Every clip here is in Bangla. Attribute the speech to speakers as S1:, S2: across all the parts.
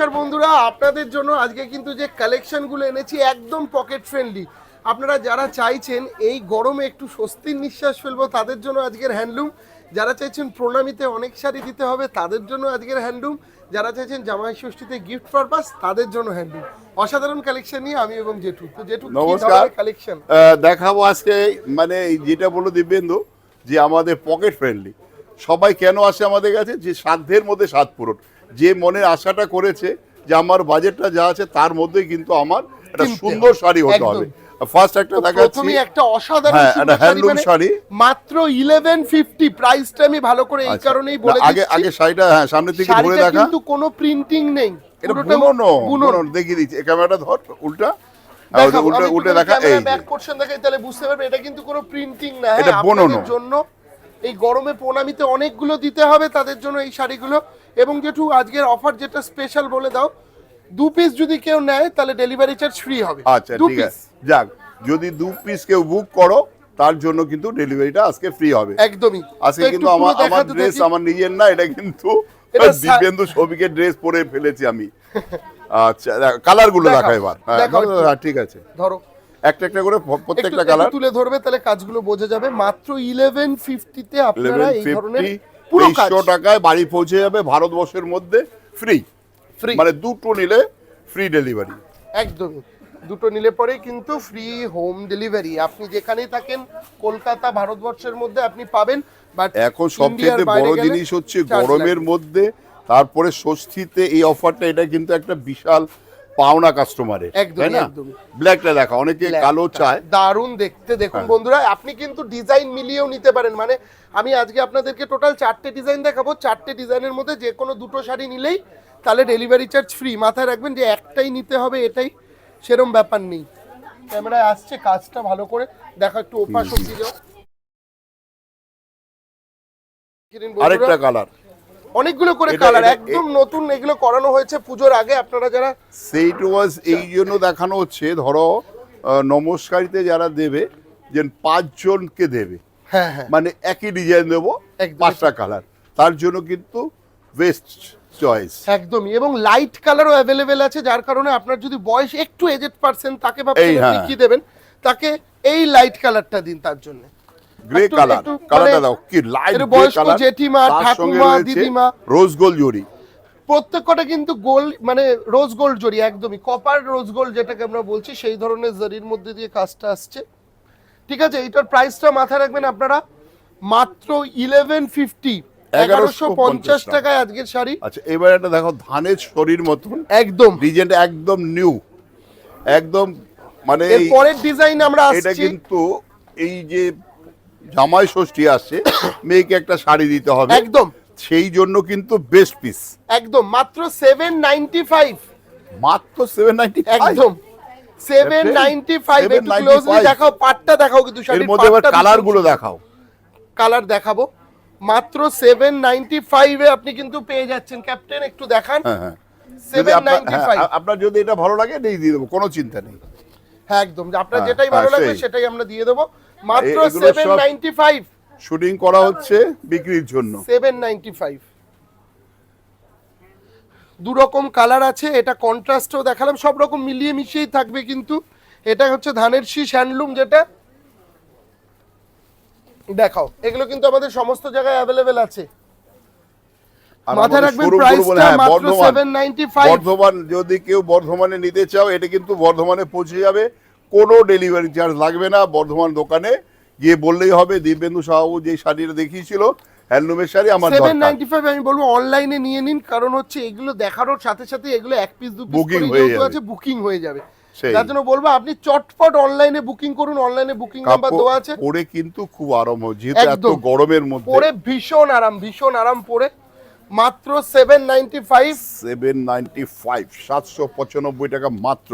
S1: নমস্কার বন্ধুরা আপনাদের জন্য আজকে কিন্তু যে কালেকশনগুলো এনেছি একদম পকেট ফ্রেন্ডলি আপনারা যারা চাইছেন এই গরমে একটু স্বস্তির নিঃশ্বাস ফেলব তাদের জন্য আজকের হ্যান্ডলুম যারা চাইছেন প্রণামীতে অনেক শাড়ি দিতে হবে তাদের জন্য আজকের হ্যান্ডলুম যারা চাইছেন জামাই ষষ্ঠীতে গিফট পারপাস তাদের জন্য হ্যান্ডলুম অসাধারণ কালেকশন নিয়ে আমি এবং জেঠু। তো জেঠু
S2: নমস্কার।
S1: কালেকশন
S2: দেখাবো আজকে মানে যেটা বলল দিব্যেন্দু যে আমাদের পকেট ফ্রেন্ডলি সবাই কেন আসে আমাদের কাছে? যে সাধ্যের মধ্যে স্বাদ পূরণ। যে মনের আশাটা করেছে যে আমার বাজেটটা যা আছে তার মধ্যেই কিন্তু আমার একটা সুন্দর শাড়ি হতে হবে। ফার্স্ট একটা দেখাচ্ছি।
S1: একটা অসাধারণ
S2: হ্যাঁ, একটা handloom
S1: মানে
S2: শাড়ি।
S1: মাত্র ইলেভেন ফিফটি প্রাইসটা আমি ভালো করে এই
S2: আচ্ছা।
S1: কারণেই বলে
S2: আগে
S1: দিচ্ছি।
S2: আগে শাড়িটা হ্যাঁ সামনে থেকে
S1: শাড়িটা
S2: দেখা।
S1: কিন্তু কোনো প্রিন্টিং নেই।
S2: এটা বুননো
S1: বুনন।
S2: দেখিয়ে দিচ্ছি। ক্যামেরাটা ধর উল্টা। উল্টে দেখা এই
S1: ব্যাক পোর্শন দেখাই তাহলে বুঝতে পারবে এটা কিন্তু কোনো প্রিন্টিং না।
S2: এটা
S1: হ্যাঁ জন্য এই গরমে প্রণামীতে অনেকগুলো দিতে হবে তাদের জন্য এই শাড়িগুলো। এবং যেটু আজকের অফার যেটা স্পেশাল বলে দাও দু পিস যদি কেউ নেয় তাহলে ডেলিভারি চার্জ ফ্রি হবে।
S2: আচ্ছা ঠিক আছে। যাক যদি দু পিস কেউ বুক করো তার জন্য কিন্তু ডেলিভারিটা আজকে ফ্রি হবে।
S1: একদমই।
S2: আজকে কিন্তু আমার আমার ড্রেস আমার নিজের না এটা কিন্তু দিব্যেন্দু সবিকের ড্রেস পরে ফেলেছি আমি। আচ্ছা কালারগুলো
S1: দেখাও,
S2: দেখা এবার। হ্যাঁ। না, ঠিক আছে।
S1: ধরো।
S2: একটা একটা করে প্রত্যেকটা কালার
S1: তুলে ধরবে তাহলে কাজগুলো বোঝা যাবে। মাত্র ইলেভেন ফিফটিতে আপনারা এই ধরনের পুরো কাজ।
S2: টাকায় বাড়ি পৌঁছে যাবে ভারতবর্ষের মধ্যে ফ্রি
S1: ফ্রি
S2: মানে দুটো নিলে ফ্রি ডেলিভারি
S1: একদমই দুটো নিলে পরে কিন্তু ফ্রি হোম ডেলিভারি আপনি যেখানেই থাকেন কলকাতা ভারতবর্ষের মধ্যে আপনি পাবেন বাট
S2: এখন সবচেয়ে বড় জিনিস হচ্ছে গরমের মধ্যে তারপরে ষষ্ঠীতে এই অফারটা এটা কিন্তু একটা বিশাল পাওনা
S1: একদমই,
S2: তাই না? ব্ল্যাকটা দেখা অনেকে কালো চায়।
S1: দারুণ দেখতে দেখুন
S2: হ্যাঁ।
S1: বন্ধুরা আপনি কিন্তু ডিজাইন মিলিয়েও নিতে পারেন। মানে আমি আজকে আপনাদেরকে টোটাল চারটে ডিজাইন দেখাবো। চারটে ডিজাইনের মধ্যে যে কোনো দুটো শাড়ি নিলেই তাহলে ডেলিভারি চার্জ ফ্রি মাথায় রাখবেন যে একটাই নিতে হবে এটাই সেরম ব্যাপার নেই। ক্যামেরায় আসছে কাজটা ভালো করে দেখা একটু ওপাশ অব্দি যাও।
S2: আরেকটা কালার
S1: অনেকগুলো করে কালার একদম নতুন এগুলো করানো হয়েছে পুজোর আগে আপনারা যারা
S2: সেইট ওয়াজ এই জন্য দেখানো হচ্ছে ধরো নমস্কারিতে যারা দেবে যে পাঁচজনকে দেবে।
S1: হ্যাঁ হ্যাঁ।
S2: মানে একই ডিজাইন দেবো। পাঁচটা কালার তার জন্য কিন্তু বেস্ট চয়েস
S1: একদমই এবং লাইট কালারও অ্যাভেলেবেল আছে যার কারণে আপনার যদি বয়স একটু এজেড পার্সেন্ট তাকে আপনি
S2: হ্যাঁ।
S1: কি দেবেন তাকে এই লাইট কালারটা দিন তার জন্য।
S2: গ্রে কালার কালারটা দাও কি লাইট গ্রে কালার
S1: জেঠিমা, ঠাকুমা, দিদিমা।
S2: রোজ গোল্ড জড়ি
S1: প্রত্যেকটা কিন্তু গোল্ড মানে রোজ গোল্ড জড়ি একদমই। কপার রোজ গোল্ড যেটাকে আমরা বলছি সেই ধরনের জরির মধ্যে দিয়ে কাজটা আসছে। ঠিক আছে এইটার প্রাইসটা মাথায় রাখবেন আপনারা। মাত্র ইলেভেন ফিফটি এগারোশো পঞ্চাশ টাকায় আজকের শাড়ি।
S2: আচ্ছা এবার একটা দেখো ধানের শরীর মতন।
S1: একদম।
S2: ডিজাইনটা একদম নিউ একদম মানে
S1: এর পরের ডিজাইন আমরা
S2: এটা কিন্তু এই যে জামাই ষষ্ঠী আসছে মেয়েকে একটা শাড়ি দিতে হবে।
S1: একদম।
S2: সেই জন্য কিন্তু বেস্ট পিস
S1: একদম মাত্র সেভেন নাইনটি ফাইভ
S2: মাত্র সেভেন নাইনটি
S1: একদম। সেভেন নাইনটি ফাইভ একটু ক্লোজলি দেখাও পাটটা দেখাও কিন্তু শাড়ির
S2: মধ্যে এবার
S1: পাটটা কালারগুলো
S2: দেখাও।
S1: কালার দেখাবো। মাত্র সেভেন নাইনটি ফাইভে আপনি কিন্তু পেয়ে যাচ্ছেন। ক্যাপ্টেন একটু দেখান।
S2: হ্যাঁ হ্যাঁ। আপনার হ্যাঁ, আপনার যদি এটা ভালো লাগে দিয়ে দেবো কোনো চিন্তা নেই।
S1: হ্যাঁ একদম। আপনার যেটাই ভালো লাগবে সেটাই আমরা দিয়ে দেবো। মাত্র
S2: এগুলো
S1: সেভেন
S2: সব-
S1: নাইনটি ফাইভ
S2: শুটিং করা হচ্ছে বিক্রির জন্য।
S1: সেভেন নাইনটি ফাইভ দু রকম কালার আছে এটা কন্ট্রাস্টও দেখালাম সব রকম মিলিয়ে মিশিয়েই থাকবে কিন্তু। এটা হচ্ছে ধানের শীষ হ্যান্ডলুম যেটা। দেখাও এগুলো কিন্তু আমাদের সমস্ত জায়গায় অ্যাভেলেবেল আছে।
S2: আর
S1: মাথায় রাখবেন প্রাইসটা
S2: হ্যাঁ,
S1: মাত্র
S2: Bardhaman.
S1: Seven ninety five
S2: Bardhaman যদি কেউ বর্ধমানে নিতে চাও এটা কিন্তু বর্ধমানে পৌঁছে যাবে। কোনো ডেলিভারি চার্জ লাগবে না বর্ধমান দোকানে। গিয়ে বললেই হবে দিব্যেন্দু সাহু যে শাড়িটা দেখিয়েছিল হ্যান্ডলুমের শাড়ি আমার
S1: সেভেন নাইনটি ফাইভ আমি বলব অনলাইনে নিয়ে নিন কারণ হচ্ছে এগুলো দেখানোর সাথে সাথে এগুলো এক পিস দু
S2: Booking হয়ে যাবে।
S1: আছে বুকিং হয়ে যাবে। যার জন্য বলব আপনি চটপট অনলাইনে বুকিং করুন অনলাইনে বুকিং নাম্বার দেওয়া আছে।
S2: পরে কিন্তু খুব আরাম হয় যেহেতু এত গরমের মধ্যে।
S1: পরে ভীষণ আরাম ভীষণ আরাম পরে। মাত্র seven ninety five
S2: seven ninety five সাতশো পঁচানব্বই টাকা মাত্র।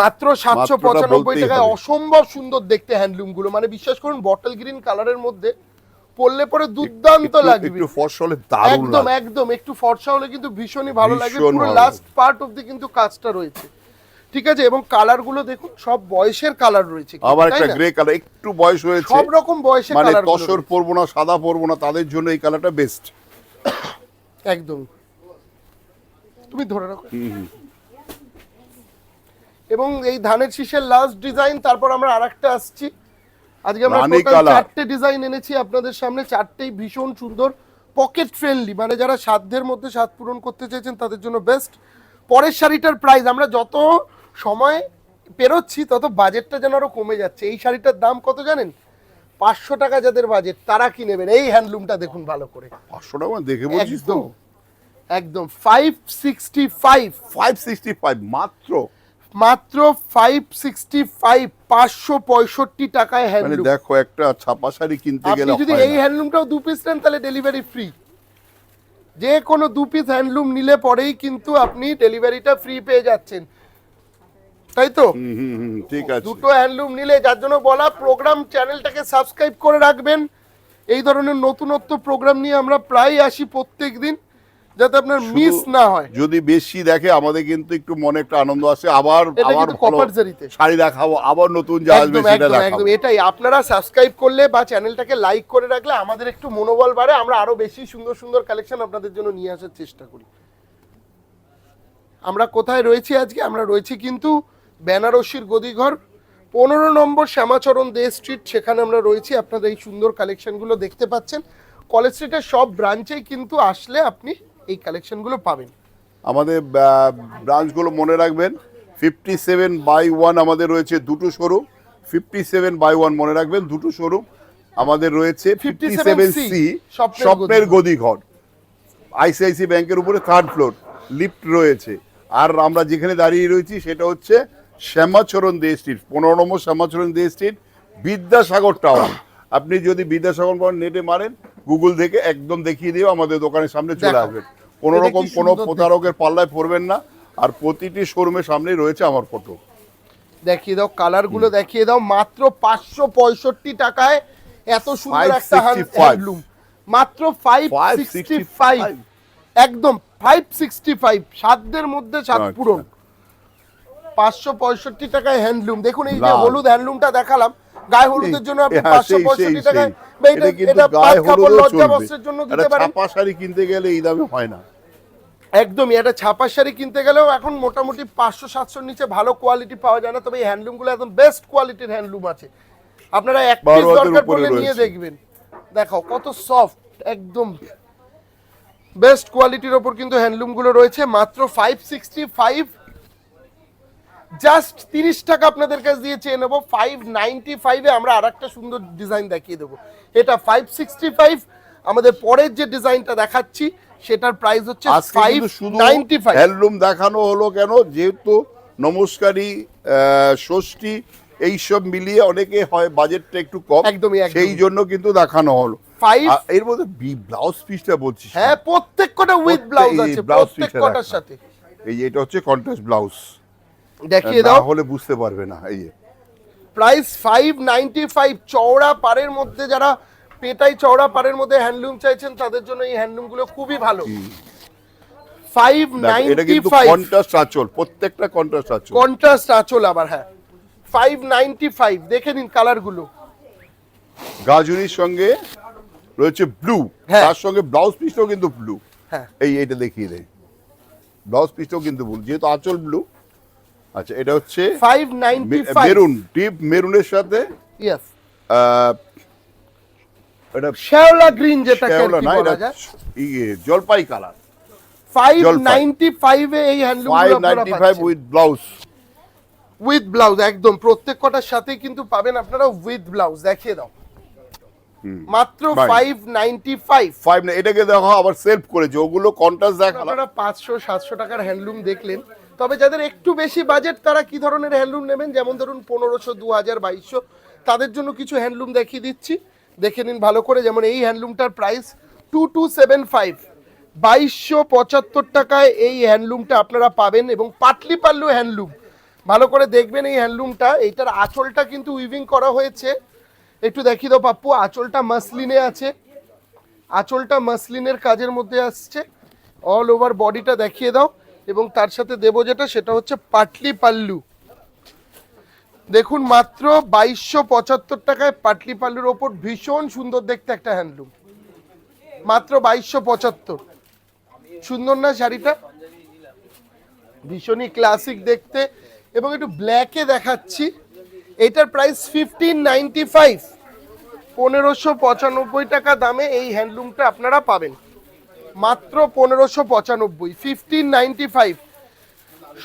S1: মাত্র সাতশো
S2: মাত্রটা
S1: পঁচানব্বই
S2: বলতেই
S1: টাকায় অসম্ভব সুন্দর দেখতে হ্যান্ডলুমগুলো মানে বিশ্বাস করুন বটল গ্রিন কালারের মধ্যে পরলে পরে দুর্দান্ত লাগবে।
S2: একটু ফসলে দারুণ
S1: একদম একদম একটু ফর্সা হলে কিন্তু ভীষণই ভালো লাগবে। পুরো লাস্ট পার্ট অব্দি কিন্তু কাজটা রয়েছে। ঠিক আছে? এবং কালারগুলো দেখুন সব বয়সের কালার রয়েছে
S2: আবার একটা গ্রে কালার একটু বয়স হয়েছে।
S1: সব রকম বয়সের
S2: মানে
S1: কালার
S2: তসর পরবো না সাদা পরবো না তাদের জন্য এই কালারটা বেস্ট
S1: একদম। তুমি ধরে রাখো। এবং এই ধানের শীষের লাস্ট ডিজাইন তারপর আমরা আরেকটা আসছি। আজকে আমরা টোটাল চারটে ডিজাইন এনেছি আপনাদের সামনে চারটেই ভীষণ সুন্দর পকেট ফ্রেন্ডলি মানে যারা সাধ্যের মধ্যে স্বাদ পূরণ করতে চাইছেন তাদের জন্য বেস্ট পরের শাড়িটার প্রাইস আমরা যত সময় পেরোচ্ছি তত বাজেটটা যেন আরও কমে যাচ্ছে। এই শাড়িটার দাম কত জানেন? পাঁচশো টাকা যাদের বাজেট তারা কি নেবেন? এই হ্যান্ডলুমটা দেখুন ভালো করে।
S2: পাঁচশো টাকা মানে দেখে বলছিস তো?
S1: একদম five sixty five
S2: five sixty five মাত্র?
S1: মাত্র ফাইভ সিক্সটি ফাইভ পাঁচশো পঁয়ষট্টি টাকায়
S2: মানে
S1: হ্যান্ডলুম
S2: দেখো একটা ছাপা শাড়ি কিনতে গেলে
S1: যদি এই হ্যান্ডলুমটাও দু পিস নেন তাহলে ডেলিভারি ফ্রি যে কোনো দু পিস হ্যান্ডলুম নিলে পরেই কিন্তু আপনি ডেলিভারিটা ফ্রি পেয়ে যাচ্ছেন। তাই তো?
S2: ঠিক আছে।
S1: দুটো হ্যান্ডলুম নিলে যার জন্য বলা প্রোগ্রাম চ্যানেলটাকে সাবস্ক্রাইব করে রাখবেন। এই ধরনের নতুনত্ব প্রোগ্রাম নিয়ে আমরা প্রায় আসি প্রত্যেক দিন যাতে আপনার মিস না হয়।
S2: যদি বেশি দেখে আমাদের কিন্তু একটু মনে একটা আনন্দ আসে। আবার আবার
S1: কপার জারিতে।
S2: শাড়ি দেখাবো আবার নতুন যা আসবে সেটা দেখাবো।
S1: একদম এটাই। আপনারা সাবস্ক্রাইব করলে বা চ্যানেলটাকে লাইক করে রাখলে আমাদের একটু মনোবল বাড়ে। আমরা আরও বেশি সুন্দর সুন্দর কালেকশন আপনাদের জন্য নিয়ে আসার চেষ্টা করি। আমরা কোথায় রয়েছি আজকে? আমরা রয়েছি কিন্তু বেনারসির গদিঘর পনেরো নম্বর শ্যামাচরণ দে স্ট্রিট সেখানে আমরা রয়েছি। আপনাদের এই সুন্দর কালেকশনগুলো দেখতে পাচ্ছেন। কলেজ স্ট্রিটের সব ব্রাঞ্চেই কিন্তু আসলে আপনি এই কালেকশনগুলো পাবেন।
S2: আমাদের ব্রাঞ্চগুলো মনে রাখবেন ফিফটি সেভেন বাই ওয়ান আমাদের রয়েছে দুটো showroom fifty seven by one মনে রাখবেন দুটো শোরুম আমাদের রয়েছে ফিফটি সেভেন
S1: 57C,
S2: সি
S1: স্বপ্নের
S2: গদিঘর। আইসিআইসি ব্যাংকের উপরে থার্ড ফ্লোর লিফট রয়েছে। আর আমরা যেখানে দাঁড়িয়ে রয়েছি সেটা হচ্ছে শ্যামাচরণ দে স্ট্রিট পনেরো নম্বর শ্যামাচরণ দে স্ট্রিট বিদ্যাসাগর টাওয়ার। আপনি যদি বিদ্যাসাগর টাওয়ার নেটে মারেন গুগল থেকে একদম দেখিয়ে দিও আমাদের দোকানের সামনে চলে আসবেন। কোনো রকম কোনো প্রতারকের পাল্লায় পড়বেন না আর প্রতিটি শোরুমের সামনেই রয়েছে আমার ফটো।
S1: দেখিয়ে দাও কালারগুলো দেখিয়ে দাও মাত্র পাঁচশো পঁয়ষট্টি টাকায় এত সুন্দর একটা
S2: 565
S1: হ্যান্ডলুম মাত্র ফাইভ সিক্সটি ফাইভ একদম ফাইভ সিক্সটি ফাইভ সাধ্যের মধ্যে সাত
S2: আচ্ছা।
S1: পূরণ। পাঁচশো পঁয়ষট্টি টাকায় হ্যান্ডলুম দেখুন এই যে হলুদ হ্যান্ডলুমটা দেখালাম গায়ে হলুদের জন্য আপনি
S2: হ্যাঁ,
S1: পাঁচশো পঁয়ষট্টি টাকায় এটা- পাঁচ
S2: গায়ে
S1: কাপড় লজ্জা বস্ত্রের জন্য দিতে পারেন।
S2: ছাপা শাড়ি কিনতে গেলে এই দামে হয় না।
S1: একদমই একটা ছাপা শাড়ি কিনতে গেলেও এখন মোটামুটি পাঁচশো সাতশোর নিচে ভালো কোয়ালিটি পাওয়া যায় না তবে এই হ্যান্ডলুমগুলো একদম বেস্ট কোয়ালিটির হ্যান্ডলুম আছে। আপনারা এক পিস দরকার পড়লে নিয়ে দেখবেন। দেখো কত সফট একদম বেস্ট কোয়ালিটির ওপর কিন্তু হ্যান্ডলুমগুলো রয়েছে মাত্র ফাইভ সিক্সটি ফাইভ জাস্ট তিরিশ টাকা আপনাদের কাছে দিয়ে চেয়ে নেব। ফাইভ নাইনটি ফাইভে আমরা আর একটা সুন্দর ডিজাইন দেখিয়ে দেবো। এটা ফাইভ সিক্সটি ফাইভ আমাদের পরের যে ডিজাইনটা দেখাচ্ছি সেটার প্রাইস হচ্ছে ফাইভ নাইনটি ফাইভ
S2: হ্যান্ডলুম দেখানো হলো কেন? যেহেতু নমস্কারী ষষ্ঠী এইসব মিলিয়ে অনেকে হয় বাজেটটা একটু কম।
S1: একদমই।
S2: সেই জন্য কিন্তু দেখানো হলো। এর মধ্যে ব্লাউজ পিসটা বলছিস?
S1: হ্যাঁ প্রত্যেক কটা উইথ ব্লাউজ আছে প্রত্যেক কটার সাথে।
S2: এই এটা হচ্ছে কন্ট্রাস্ট ব্লাউজ
S1: দেখিয়ে দাও।
S2: হলে বুঝতে পারবে না এই
S1: প্রাইস ফাইভ নাইনটি ফাইভ চওড়া পাড়ের মধ্যে যারা পেটাই চওড়া পাড়ের মধ্যে হ্যান্ডলুম চাইছেন তাদের জন্য এই হ্যান্ডলুমগুলো খুবই ভালো। ফাইভ নাইনটি ফাইভ
S2: কন্ট্রাস্ট আঁচল প্রত্যেকটা কন্ট্রাস্ট আঁচল।
S1: কন্ট্রাস্ট আঁচল আবার হ্যাঁ। ফাইভ নাইনটি ফাইভ দেখে নিন কালারগুলো।
S2: গাজুরির সঙ্গে রয়েছে ব্লু
S1: হ্যাঁ।
S2: তার সঙ্গে ব্লাউজ পিসটাও কিন্তু ব্লু
S1: হ্যাঁ।
S2: এই এটা দেখিয়ে দেয় ব্লাউজ পিসটাও কিন্তু ব্লু যেহেতু আঁচল ব্লু আচ্ছা এটা হচ্ছে
S1: ফাইভ নাইনটি
S2: মে-
S1: ফাইভ
S2: মেরুন ডিপ মেরুনের সাথে
S1: ইয়েস
S2: এটা
S1: শ্যাওলা গ্রিন
S2: শ্যাওলা না
S1: বলা
S2: এটা
S1: যায়।
S2: ইয়ে জলপাই কালার।
S1: ফাইভ
S2: জলপাই।
S1: নাইনটি ফাইভে এই হ্যান্ডলুমগুলো আপনারা
S2: নাইনটি ফাইভ
S1: পাচ্ছেন।
S2: উইথ ব্লাউজ
S1: উইথ ব্লাউজ একদম। প্রত্যেক কটার সাথে কিন্তু পাবেন আপনারা উইথ ব্লাউজ দেখিয়ে দাও। মাত্র
S2: Fine.
S1: Five ninety five
S2: five না এটাকে দেখো আবার সেলফ করেছে। ওগুলো কন্ট্রাস্ট দেখালাম।
S1: আপনারা পাঁচশো সাতশো টাকার হ্যান্ডলুম দেখলেন। তবে যাদের একটু বেশি বাজেট তারা কি ধরনের হ্যান্ডলুম নেবেন? যেমন ধরুন পনেরোশো দু হাজার বাইশশো। তাদের জন্য কিছু হ্যান্ডলুম দেখিয়ে দিচ্ছি। দেখে নিন ভালো করে। যেমন এই হ্যান্ডলুমটার price two two seven five বাইশশো পঁচাত্তর টাকায় এই হ্যান্ডলুমটা আপনারা পাবেন এবং পাটলি পাল্লু হ্যান্ডলুম ভালো করে দেখবেন এই হ্যান্ডলুমটা এইটার আঁচলটা কিন্তু উইভিং করা হয়েছে। একটু দেখিয়ে দাও পাপ্পু, আঁচলটা মাসলিনে আছে। আঁচলটা মাসলিনের কাজের মধ্যে আসছে। অল ওভার বডিটা দেখিয়ে দাও। এবং তার সাথে দেবো যেটা, সেটা হচ্ছে পাটলি পাল্লু। দেখুন মাত্র বাইশশো পঁচাত্তর টাকায় পাটলি পাল্লুর ওপর ভীষণ সুন্দর দেখতে একটা হ্যান্ডলুম। মাত্র বাইশশো পঁচাত্তর। সুন্দর না শাড়িটা? ভীষণই ক্লাসিক দেখতে। এবং একটু ব্ল্যাকে দেখাচ্ছি। এটার প্রাইস ফিফটিন নাইনটি ফাইভ পনেরোশো পঁচানব্বই টাকা দামে এই হ্যান্ডলুমটা আপনারা পাবেন। মাত্র পনেরোশো পঁচানব্বই ফিফটিন নাইনটি ফাইভ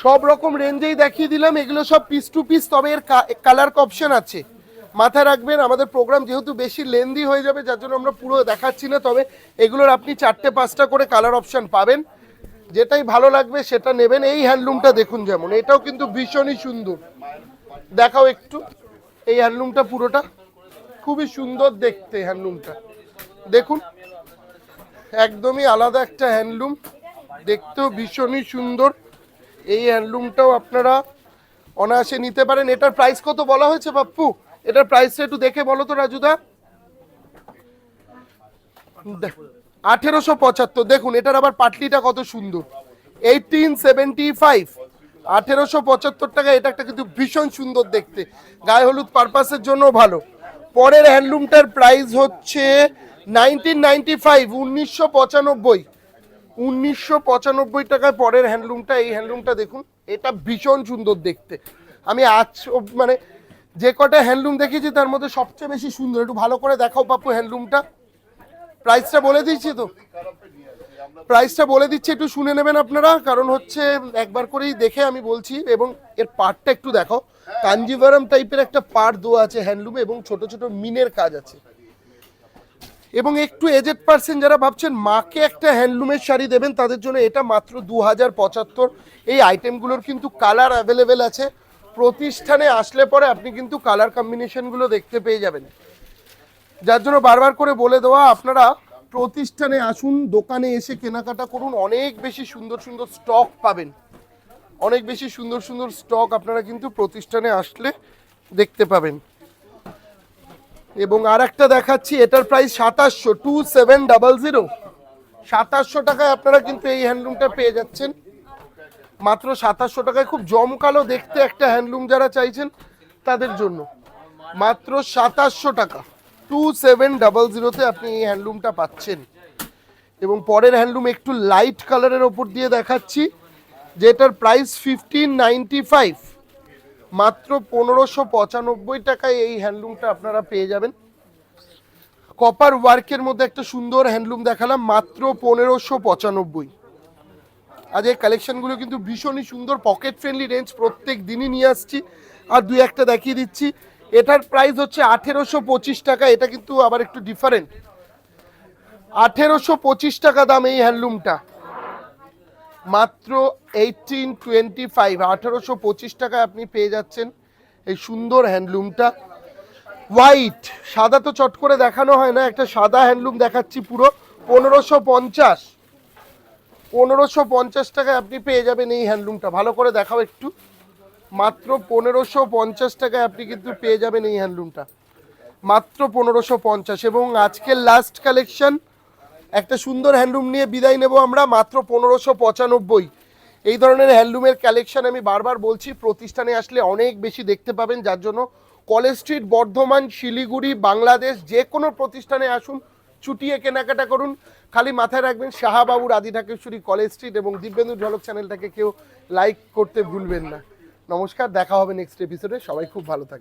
S1: সব রকম রেঞ্জেই দেখিয়ে দিলাম, এগুলো সব পিস টু পিস তবে এর কালার অপশন আছে। মাথায় রাখবেন, আমাদের প্রোগ্রাম যেহেতু বেশি লেন্দি হয়ে যাবে, যার জন্য আমরা পুরো দেখাচ্ছি না, তবে এগুলোর আপনি চারটে, পাঁচটা করে কালার অপশন পাবেন। যেটাই ভালো লাগবে, সেটা নেবেন। এই হ্যান্ডলুমটা দেখুন যেমন, এটাও কিন্তু ভীষণই সুন্দর। দেখাও একটু, এই হ্যান্ডলুমটা পুরোটা। খুবই সুন্দর দেখতে হ্যান্ডলুমটা দেখুন। একদমই আলাদা একটা হ্যান্ডলুম দেখতেও ভীষণই সুন্দর। এই হ্যান্ডলুমটাও আপনারা অনায়াসে নিতে পারেন। এটার প্রাইস কত বলা হয়েছে বাপ্পু? এটার প্রাইসটা একটু দেখে বলো তো রাজুদা। আঠেরোশো পঁচাত্তর। দেখুন, এটার আবার পাটলিটা কত সুন্দর। এইটিন সেভেন্টি ফাইভ আঠেরোশো পঁচাত্তর টাকা, এটা একটা কিন্তু ভীষণ সুন্দর দেখতে। গায়ে হলুদ পারপাসের জন্য ভালো। পরের হ্যান্ডলুমটার প্রাইস হচ্ছে নাইনটিন নাইনটি ফাইভ, উনিশশো পঁচানব্বই। উনিশশো পঁচানব্বই টাকায় পরের হ্যান্ডলুমটা, এই হ্যান্ডলুমটা দেখুন, এটা ভীষণ সুন্দর দেখতে। আমি আজ মানে যে কটা হ্যান্ডলুম দেখেছি তার মধ্যে সবচেয়ে বেশি সুন্দর। একটু ভালো করে দেখাও পাপ্পু হ্যান্ডলুমটা। প্রাইসটা বলে দিচ্ছি তো? প্রাইসটা বলে দিচ্ছি, একটু শুনে নেবেন আপনারা, কারণ হচ্ছে একবার করেই দেখে আমি বলছি, এবং এর পার্টটা একটু দেখো কাঞ্জিভারাম টাইপের একটা পার্ট দেওয়া আছে হ্যান্ডলুমে, এবং ছোট ছোট মিনের কাজ আছে। এবং একটু এজেড পার্সেন্ট যারা ভাবছেন, মাকে একটা হ্যান্ডলুমের শাড়ি দেবেন, তাদের জন্য এটা মাত্র দু হাজার পঁচাত্তর। এই আইটেমগুলোর কিন্তু কালার অ্যাভেলেবেল আছে। প্রতিষ্ঠানে আসলে পরে আপনি কিন্তু কালার কম্বিনেশনগুলো দেখতে পেয়ে যাবেন। যার জন্য বারবার করে বলে দেওয়া, আপনারা প্রতিষ্ঠানে আসুন, দোকানে এসে কেনাকাটা করুন। অনেক বেশি সুন্দর সুন্দর স্টক পাবেন। অনেক বেশি সুন্দর সুন্দর স্টক আপনারা কিন্তু প্রতিষ্ঠানে আসলে দেখতে পাবেন। এবং আর একটা দেখাচ্ছি, এটার প্রাইস সাতাশশো টু সেভেন ডাবল জিরো সাতাশশো টাকায় আপনারা কিন্তু এই হ্যান্ডলুমটা পেয়ে যাচ্ছেন। মাত্র সাতাশশো টাকায় খুব জমকালো দেখতে একটা হ্যান্ডলুম যারা চাইছেন তাদের জন্য। মাত্র সাতাশশো টাকা টু সেভেন ডাবল জিরোতে আপনি এই হ্যান্ডলুমটা পাচ্ছেন। এবং পরের হ্যান্ডলুম একটু লাইট কালারের ওপর দিয়ে দেখাচ্ছি, যেটার প্রাইস ফিফটিন নাইনটি ফাইভ মাত্র পনেরোশো পঁচানব্বই টাকায় এই হ্যান্ডলুমটা আপনারা পেয়ে যাবেন। কপার ওয়ার্কের মধ্যে একটা সুন্দর হ্যান্ডলুম দেখালাম, মাত্র পনেরোশো পঁচানব্বই। আজ এই কালেকশনগুলো কিন্তু ভীষণই সুন্দর পকেট ফ্রেন্ডলি রেঞ্জ প্রত্যেক দিনই নিয়ে আসছি। আর দুই একটা দেখিয়ে দিচ্ছি। এটার প্রাইস হচ্ছে আঠেরোশো পঁচিশ টাকা, এটা কিন্তু আবার একটু ডিফারেন্ট আঠেরোশো পঁচিশ টাকা দাম এই হ্যান্ডলুমটা। মাত্র এইটিন টোয়েন্টি ফাইভ আঠারোশো পঁচিশ টাকায় আপনি পেয়ে যাচ্ছেন এই সুন্দর হ্যান্ডলুমটা। হোয়াইট সাদা তো চট করে দেখানো হয় না, একটা সাদা হ্যান্ডলুম দেখাচ্ছি পুরো। পনেরোশো পঞ্চাশ। পনেরোশো পঞ্চাশ টাকায় আপনি পেয়ে যাবেন এই হ্যান্ডলুমটা। ভালো করে দেখাও একটু। মাত্র পনেরোশো পঞ্চাশ টাকায় আপনি কিন্তু পেয়ে যাবেন এই হ্যান্ডলুমটা। মাত্র পনেরোশো পঞ্চাশ। এবং আজকের লাস্ট কালেকশন একটা সুন্দর হ্যান্ডলুম নিয়ে বিদায় নেব আমরা, মাত্র পনেরোশো পঁচানব্বই। এই ধরনের হ্যান্ডলুমের কালেকশন আমি বারবার বলছি, প্রতিষ্ঠানে আসলে অনেক বেশি দেখতে পাবেন, যার জন্য কলেজ স্ট্রিট, বর্ধমান, শিলিগুড়ি, বাংলাদেশ যে কোনো প্রতিষ্ঠানে আসুন চুটিয়ে কেনাকাটা করুন। খালি মাথায় রাখবেন, শাহাবাবুর আদি ঢাকেশ্বরী কলেজ স্ট্রিট এবং দিব্যেন্দু ঝলক চ্যানেলটাকে কেউ লাইক করতে ভুলবেন না। নমস্কার, দেখা হবে নেক্সট এপিসোডে সবাই খুব ভালো থাকবে